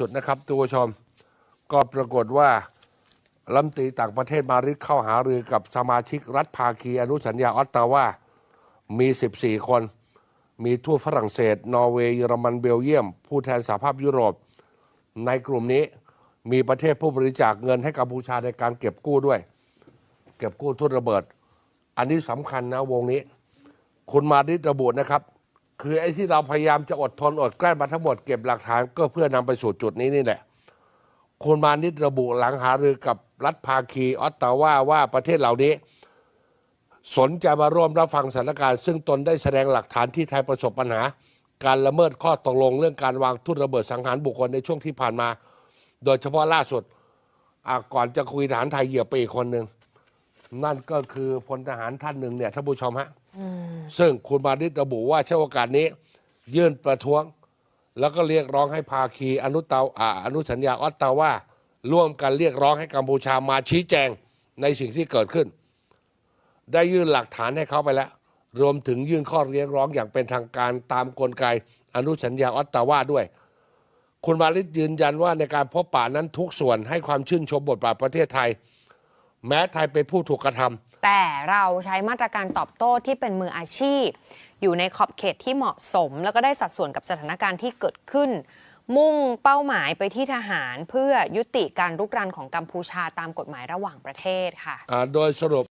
สุดนะครับทุกผู้ชมก็ปรากฏว่ารัมตีต่างประเทศมาริดเข้าหารือกับสมาชิกรัฐภาคีอนุสัญญาออตตาวา มี 14 คน มีทูตฝรั่งเศส นอร์เวย์เยอรมันเบลเยียม ผู้แทนสหภาพยุโรป ในกลุ่มนี้มีประเทศผู้บริจาคเงินให้กัมพูชาในการเก็บกู้ด้วย เก็บกู้ทุนระเบิด อันนี้สำคัญนะวงนี้ คุณมาริดระบุนะครับ คือไอ้ที่เราพยายามจะอดทนอดกลั้นมาทั้งหมดเก็บหลักฐานก็เพื่อนำไปสู่จุดนี้นี่แหละคุณมานิดระบุหลังหารือกับรัฐภาคีออตตาว่าว่าประเทศเหล่านี้ สนใจมาร่วมรับฟังสถานการณ์ ซึ่งตนได้แสดงหลักฐานที่ไทยประสบปัญหา การละเมิดข้อตกลงเรื่องการวางทุ่นระเบิดสังหารบุคคลในช่วงที่ผ่านมา โดยเฉพาะล่าสุดก่อนจะคุยทหารไทยเหยียบไปอีกคนหนึ่ง นั่นก็คือพลทหารท่านหนึ่งเนี่ยท่านผู้ชมฮะซึ่งคุณมานิดระบุว่าเช่วโอกาสนี้ ยื่นประท้วง แล้วก็เรียกร้องให้ภาคีอนุเตาอ่าอนุสัญญาออตตาว่า ร่วมกันเรียกร้องให้กัมพูชามาชี้แจงในสิ่งที่เกิดขึ้น ได้ยื่นหลักฐานให้เขาไปแล้ว รวมถึงยื่นข้อเรียกร้องอย่างเป็นทางการตามกลไกอนุสัญญาออตตาว่าด้วยคุณมาลิตยืนยันว่าในการพบป่านั้นทุกส่วนให้ความชื่นชมบทบาทประเทศไทย แม้ไทยเป็นผู้ถูกกระทำ แต่เราใช้มาตรการตอบโต้ที่เป็นมืออาชีพ อยู่ในขอบเขตที่เหมาะสม แล้วก็ได้สัดส่วนกับสถานการณ์ที่เกิดขึ้น มุ่งเป้าหมายไปที่ทหารเพื่อยุติการรุกรานของกัมพูชาตามกฎหมายระหว่างประเทศค่ะ อ่าโดยสรุป